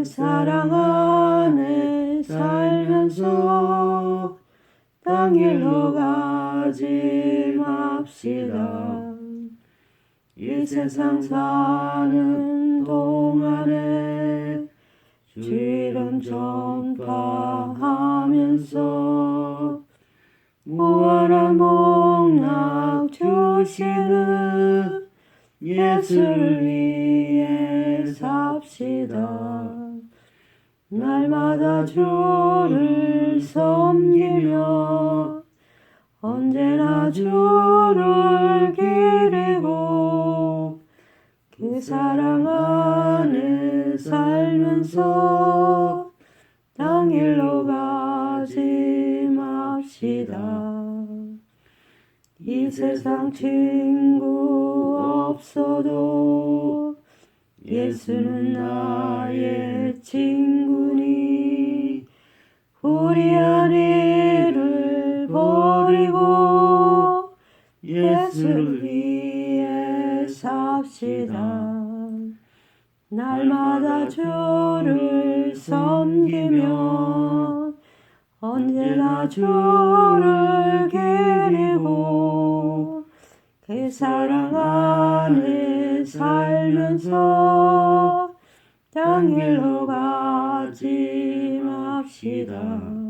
그 사랑 안에 살면서 땅일로 가지 맙시다. 이 세상 사는 동안에 주이름 전파하면서 무한한 복락 주시는 예수를 위해 삽시다 날마다 주를 섬기며 언제나 주를 기리고 그 사랑 안에 살면서 땅일로 가지 맙시다. 이 세상 친구 없어도 예수는 나 예수를 위해 삽시다. 날마다 주를 섬기며 언제나 주를 기리고 그 사랑 안에 살면서 땅일로 가지 맙시다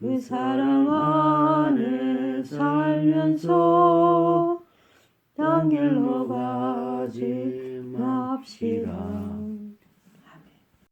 그 사랑 안에 살면서 땅길로 가지 맙시다.